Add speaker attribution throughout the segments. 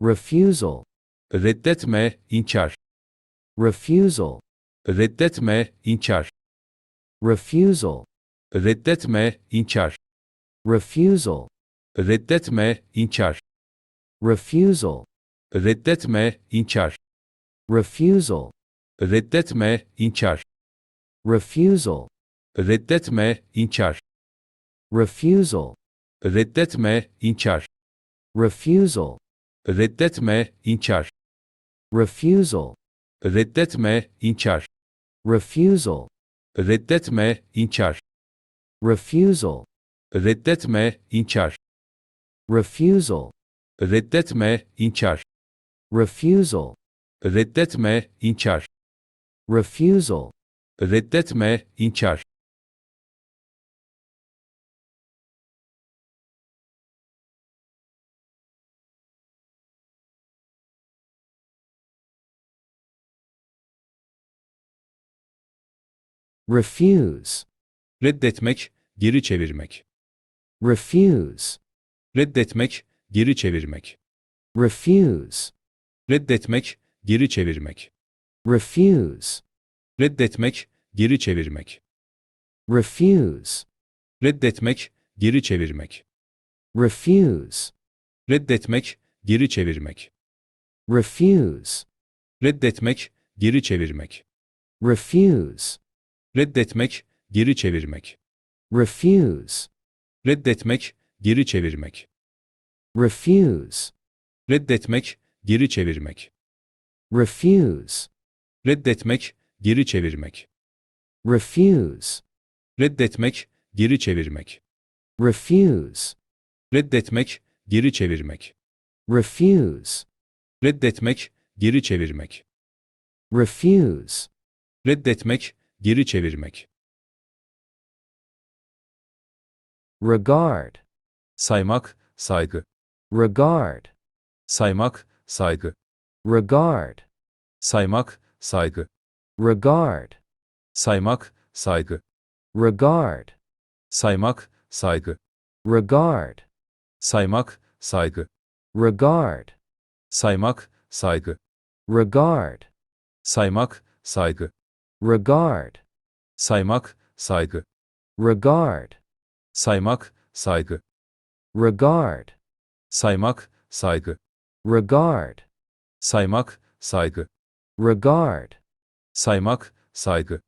Speaker 1: refusal,
Speaker 2: reddetme, inkar,
Speaker 1: refusal,
Speaker 2: reddetme, inkar,
Speaker 1: refusal,
Speaker 2: reddetme, inkar,
Speaker 1: refusal,
Speaker 2: reddetme, inkar,
Speaker 1: refusal,
Speaker 2: reddetme, inkar,
Speaker 1: refusal,
Speaker 2: reddetme, inkar,
Speaker 1: refusal,
Speaker 2: reddetme, inkar,
Speaker 1: refusal,
Speaker 2: reddetme, inkar,
Speaker 1: refusal,
Speaker 2: reddetme, inkar,
Speaker 1: refusal,
Speaker 2: reddetme, inkar,
Speaker 1: refusal,
Speaker 2: reddetme, inkar,
Speaker 1: refusal,
Speaker 2: reddetme, inkar,
Speaker 1: refusal,
Speaker 2: reddetme, inkar,
Speaker 1: refusal,
Speaker 2: reddetme, inkar,
Speaker 1: refusal,
Speaker 2: reddetme, inkar,
Speaker 1: refuse,
Speaker 2: reddetmek, geri çevirmek,
Speaker 1: refuse,
Speaker 2: reddetmek, geri çevirmek,
Speaker 1: refuse,
Speaker 2: reddetmek, geri çevirmek,
Speaker 1: refuse,
Speaker 2: reddetmek, geri çevirmek,
Speaker 1: refuse,
Speaker 2: reddetmek, geri çevirmek,
Speaker 1: refuse,
Speaker 2: reddetmek, geri çevirmek,
Speaker 1: refuse,
Speaker 2: reddetmek, geri çevirmek,
Speaker 1: refuse,
Speaker 2: reddetmek, geri çevirmek,
Speaker 1: refuse,
Speaker 2: reddetmek, geri çevirmek,
Speaker 1: refuse,
Speaker 2: reddetmek, geri çevirmek,
Speaker 1: refuse,
Speaker 2: reddetmek, geri çevirmek,
Speaker 1: refuse,
Speaker 2: reddetmek, geri çevirmek,
Speaker 1: refuse,
Speaker 2: reddetmek, geri çevirmek,
Speaker 1: refuse,
Speaker 2: reddetmek, geri çevirmek,
Speaker 1: refuse,
Speaker 2: reddetmek, geri çevirmek,
Speaker 1: regard,
Speaker 2: saymak, saygı,
Speaker 1: regard,
Speaker 2: saymak, saygı,
Speaker 1: regard,
Speaker 2: saymak, saygı,
Speaker 1: regard,
Speaker 2: saymak, saygı,
Speaker 1: regard,
Speaker 2: saymak, saygı,
Speaker 1: regard,
Speaker 2: saymak, saygı,
Speaker 1: regard,
Speaker 2: saymak, saygı,
Speaker 1: regard,
Speaker 2: saymak, saygı,
Speaker 1: regard,
Speaker 2: saymak, saygı,
Speaker 1: regard,
Speaker 2: saymak, saygı,
Speaker 1: regard,
Speaker 2: saymak, saygı,
Speaker 1: regard,
Speaker 2: saymak, saygı,
Speaker 1: regard,
Speaker 2: saymak, saygı,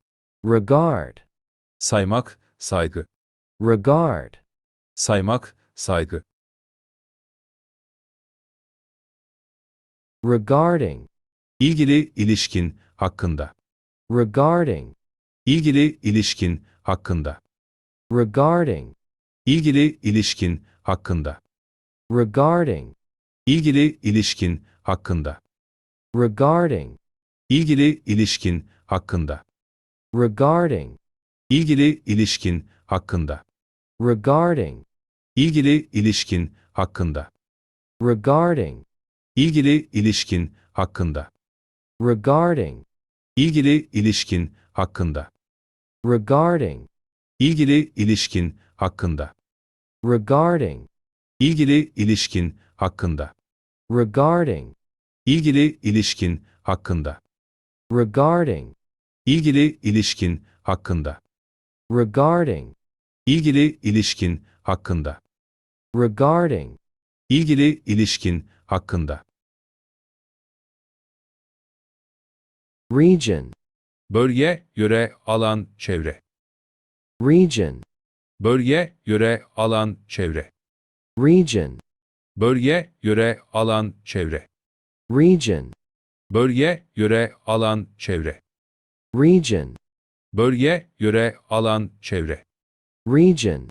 Speaker 1: regard,
Speaker 2: saymak, saygı,
Speaker 1: regard,
Speaker 2: saymak, saygı,
Speaker 1: regarding,
Speaker 2: ilgili ilişkin hakkında,
Speaker 1: regarding,
Speaker 2: ilgili ilişkin hakkında,
Speaker 1: regarding,
Speaker 2: ilgili ilişkin hakkında,
Speaker 1: regarding,
Speaker 2: ilgili ilişkin hakkında,
Speaker 1: regarding,
Speaker 2: ilgili ilişkin hakkında,
Speaker 1: regarding,
Speaker 2: ilgili ilişkin hakkında,
Speaker 1: regarding,
Speaker 2: ilgili ilişkin hakkında,
Speaker 1: regarding,
Speaker 2: ilgili ilişkin hakkında,
Speaker 1: regarding,
Speaker 2: ilgili ilişkin hakkında,
Speaker 1: regarding,
Speaker 2: ilgili ilişkin hakkında,
Speaker 1: regarding,
Speaker 2: ilgili ilişkin hakkında,
Speaker 1: regarding,
Speaker 2: ilgili ilişkin hakkında,
Speaker 1: regarding,
Speaker 2: ilgili ilişkin hakkında,
Speaker 1: regarding,
Speaker 2: ilgili ilişkin hakkında,
Speaker 1: regarding,
Speaker 2: ilgili ilişkin hakkında,
Speaker 1: region,
Speaker 2: bölge, yöre, alan, çevre,
Speaker 1: region,
Speaker 2: bölge, yöre, alan, çevre,
Speaker 1: region,
Speaker 2: bölge, yöre, alan, çevre,
Speaker 1: region,
Speaker 2: bölge, yöre, alan, çevre,
Speaker 1: region,
Speaker 2: bölge, yöre, alan, çevre,
Speaker 1: region,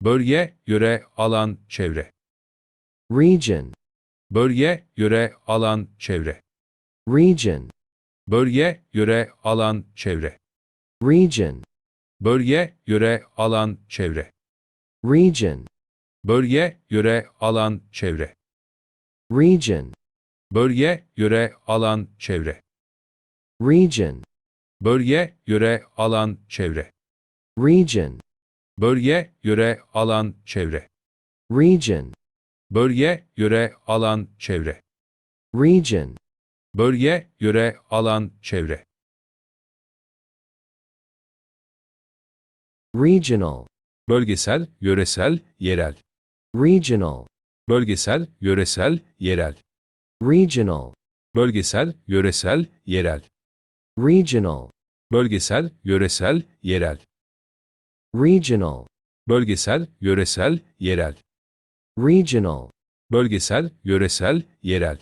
Speaker 2: bölge, yöre, alan, çevre,
Speaker 1: region,
Speaker 2: bölge, yöre, alan, çevre,
Speaker 1: region,
Speaker 2: bölge, yöre, alan, çevre,
Speaker 1: region,
Speaker 2: bölge, yöre, alan, çevre,
Speaker 1: region,
Speaker 2: bölge, yöre, alan, çevre,
Speaker 1: region,
Speaker 2: bölge, yöre, alan, çevre,
Speaker 1: region,
Speaker 2: bölge, yöre, alan, çevre,
Speaker 1: region,
Speaker 2: bölge, yöre, alan, çevre,
Speaker 1: region,
Speaker 2: bölge, yöre, alan, çevre,
Speaker 1: region,
Speaker 2: bölge, yöre, alan, çevre,
Speaker 1: regional,
Speaker 2: bölgesel, yöresel, yerel,
Speaker 1: regional,
Speaker 2: bölgesel, yöresel, yerel,
Speaker 1: regional,
Speaker 2: bölgesel, yöresel, yerel,
Speaker 1: regional,
Speaker 2: bölgesel, yöresel, yerel,
Speaker 1: regional,
Speaker 2: bölgesel, yöresel, yerel,
Speaker 1: regional,
Speaker 2: bölgesel, yöresel, yerel,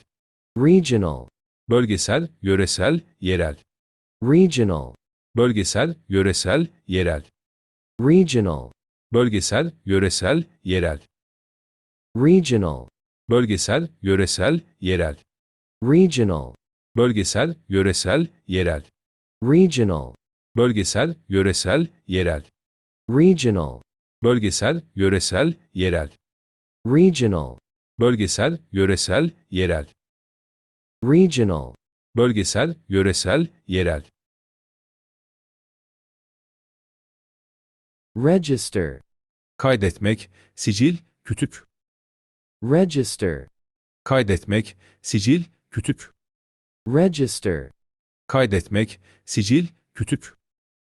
Speaker 1: regional,
Speaker 2: bölgesel, yöresel, yerel,
Speaker 1: regional,
Speaker 2: bölgesel, yöresel, yerel,
Speaker 1: regional,
Speaker 2: bölgesel, yöresel, yerel,
Speaker 1: regional,
Speaker 2: bölgesel, yöresel, yerel,
Speaker 1: regional,
Speaker 2: bölgesel, yöresel, yerel,
Speaker 1: regional,
Speaker 2: bölgesel, yöresel, yerel,
Speaker 1: regional,
Speaker 2: bölgesel, yöresel, yerel,
Speaker 1: regional,
Speaker 2: bölgesel, yöresel, yerel,
Speaker 1: regional,
Speaker 2: bölgesel, yöresel, yerel,
Speaker 1: register,
Speaker 2: kaydetmek, sicil, kütük,
Speaker 1: register,
Speaker 2: kaydetmek, sicil, kütük,
Speaker 1: register,
Speaker 2: kaydetmek, sicil, kütük,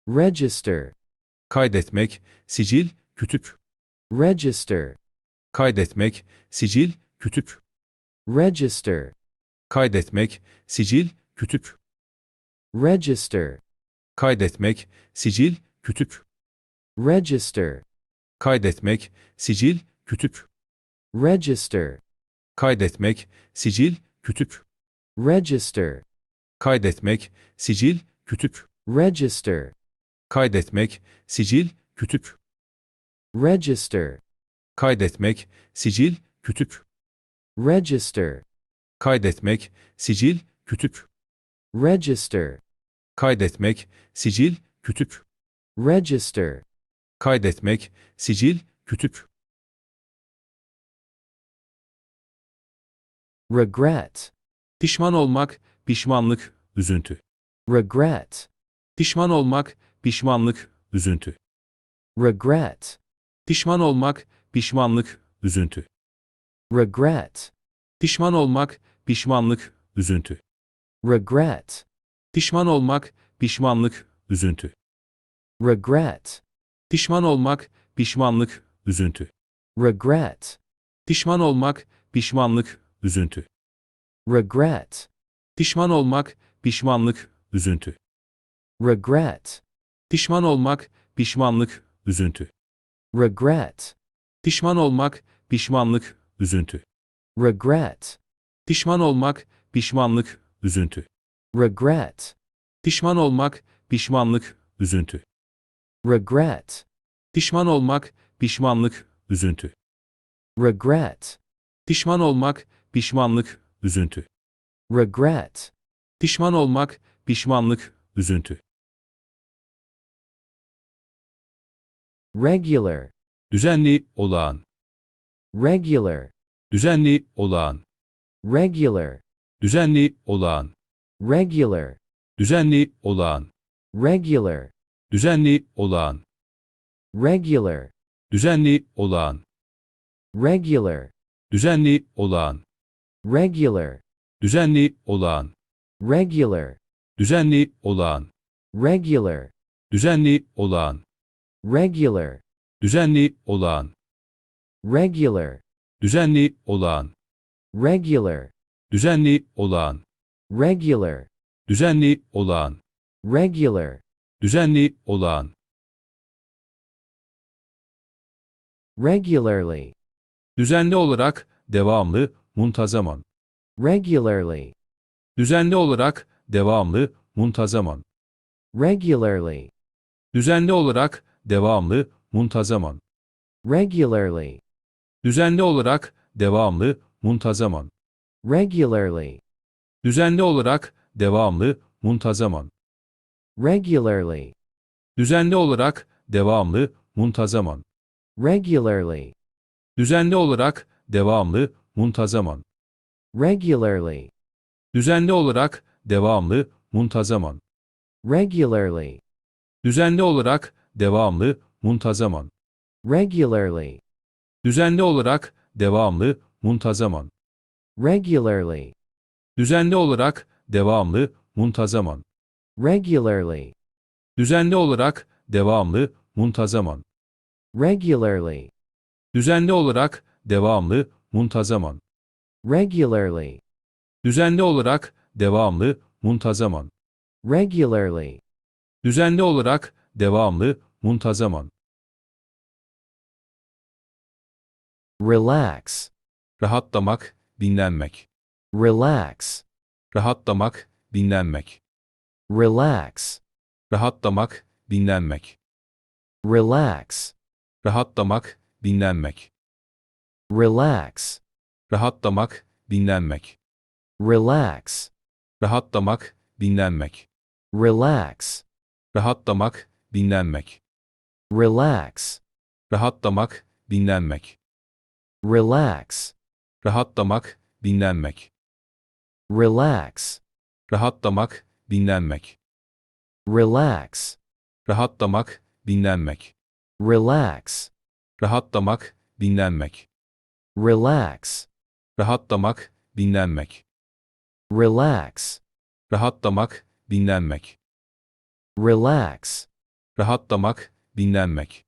Speaker 1: register,
Speaker 2: kaydetmek, sicil, kütük,
Speaker 1: register,
Speaker 2: kaydetmek, sicil, kütük,
Speaker 1: register,
Speaker 2: kaydetmek, sicil, kütük,
Speaker 1: register,
Speaker 2: kaydetmek, sicil, kütük,
Speaker 1: register,
Speaker 2: kaydetmek, sicil, kütük,
Speaker 1: register,
Speaker 2: kaydetmek, sicil, kütük,
Speaker 1: register,
Speaker 2: kaydetmek, sicil, kütük,
Speaker 1: register,
Speaker 2: kaydetmek, sicil, kütük,
Speaker 1: register,
Speaker 2: kaydetmek, sicil, kütük,
Speaker 1: register,
Speaker 2: kaydetmek, sicil, kütük,
Speaker 1: register,
Speaker 2: kaydetmek, sicil, kütük,
Speaker 1: register,
Speaker 2: kaydetmek, sicil, kütük,
Speaker 1: regret,
Speaker 2: pişman olmak, pişmanlık, üzüntü,
Speaker 1: regret,
Speaker 2: pişman olmak, pişmanlık, üzüntü,
Speaker 1: regret,
Speaker 2: pişman olmak, pişmanlık, üzüntü,
Speaker 1: regret,
Speaker 2: pişman olmak, pişmanlık, üzüntü,
Speaker 1: regret,
Speaker 2: pişman olmak, pişmanlık, üzüntü,
Speaker 1: regret,
Speaker 2: pişman olmak, pişmanlık, üzüntü,
Speaker 1: regret,
Speaker 2: pişman olmak, pişmanlık, üzüntü,
Speaker 1: regret,
Speaker 2: pişman olmak, pişmanlık, üzüntü,
Speaker 1: regret,
Speaker 2: pişman olmak, pişmanlık, üzüntü,
Speaker 1: regret,
Speaker 2: pişman olmak, pişmanlık, üzüntü,
Speaker 1: regret,
Speaker 2: pişman olmak, pişmanlık, üzüntü,
Speaker 1: regret,
Speaker 2: pişman olmak, pişmanlık, üzüntü,
Speaker 1: regret,
Speaker 2: pişman olmak, pişmanlık, üzüntü,
Speaker 1: regret,
Speaker 2: pişman olmak, pişmanlık, üzüntü,
Speaker 1: regret,
Speaker 2: pişman olmak, pişmanlık, üzüntü,
Speaker 1: regular,
Speaker 2: düzenli, olağan,
Speaker 1: regular,
Speaker 2: düzenli, olağan,
Speaker 1: regular,
Speaker 2: düzenli, olağan,
Speaker 1: regular,
Speaker 2: düzenli, olağan,
Speaker 1: regular,
Speaker 2: düzenli, olağan,
Speaker 1: regular,
Speaker 2: düzenli, olağan,
Speaker 1: regular,
Speaker 2: düzenli, olağan,
Speaker 1: regular,
Speaker 2: düzenli, olağan,
Speaker 1: regular,
Speaker 2: düzenli, olağan,
Speaker 1: regular,
Speaker 2: düzenli, olağan,
Speaker 1: regular,
Speaker 2: düzenli, olağan,
Speaker 1: regular,
Speaker 2: düzenli, olağan,
Speaker 1: regular,
Speaker 2: düzenli, olağan,
Speaker 1: regular,
Speaker 2: düzenli, olağan,
Speaker 1: regular,
Speaker 2: düzenli, olağan,
Speaker 1: regularly,
Speaker 2: düzenli olarak, devamlı, muntazaman,
Speaker 1: regularly,
Speaker 2: düzenli olarak, devamlı, muntazaman,
Speaker 1: regularly,
Speaker 2: düzenli olarak, devamlı, muntazaman,
Speaker 1: regularly,
Speaker 2: düzenli olarak, devamlı, muntazaman,
Speaker 1: regularly,
Speaker 2: düzenli olarak, devamlı, muntazaman,
Speaker 1: regularly,
Speaker 2: düzenli olarak, devamlı, muntazaman,
Speaker 1: regularly,
Speaker 2: düzenli olarak, devamlı, muntazaman,
Speaker 1: regularly,
Speaker 2: düzenli olarak, devamlı, muntazaman,
Speaker 1: regularly,
Speaker 2: düzenli olarak, devamlı, muntazaman,
Speaker 1: regularly,
Speaker 2: düzenli olarak, devamlı, muntazaman,
Speaker 1: regularly,
Speaker 2: Düzenli olarak, devamlı, muntazaman.
Speaker 1: regularly,
Speaker 2: Düzenli olarak, devamlı, muntazaman.
Speaker 1: regularly,
Speaker 2: Düzenli olarak, devamlı, muntazaman.
Speaker 1: regularly,
Speaker 2: Düzenli olarak, devamlı, muntazaman.
Speaker 1: regularly,
Speaker 2: Düzenli olarak, devamlı, muntazaman.
Speaker 1: Relax,
Speaker 2: Rahatlamak, dinlenmek.
Speaker 1: relax,
Speaker 2: Rahatlamak, dinlenmek.
Speaker 1: relax,
Speaker 2: Rahatlamak, dinlenmek.
Speaker 1: relax,
Speaker 2: Rahatlamak, dinlenmek.
Speaker 1: relax,
Speaker 2: Rahatlamak, dinlenmek.
Speaker 1: relax,
Speaker 2: Rahatlamak, dinlenmek.
Speaker 1: relax,
Speaker 2: Rahatlamak, dinlenmek.
Speaker 1: relax,
Speaker 2: Rahatlamak, dinlenmek.
Speaker 1: Relax,
Speaker 2: Rahatlamak, dinlenmek.
Speaker 1: relax,
Speaker 2: Rahatlamak, dinlenmek.
Speaker 1: relax,
Speaker 2: Rahatlamak, dinlenmek.
Speaker 1: relax,
Speaker 2: Rahatlamak, dinlenmek.
Speaker 1: relax,
Speaker 2: Rahatlamak, dinlenmek.
Speaker 1: relax,
Speaker 2: Rahatlamak, dinlenmek.
Speaker 1: relax,
Speaker 2: Rahatlamak, dinlenmek.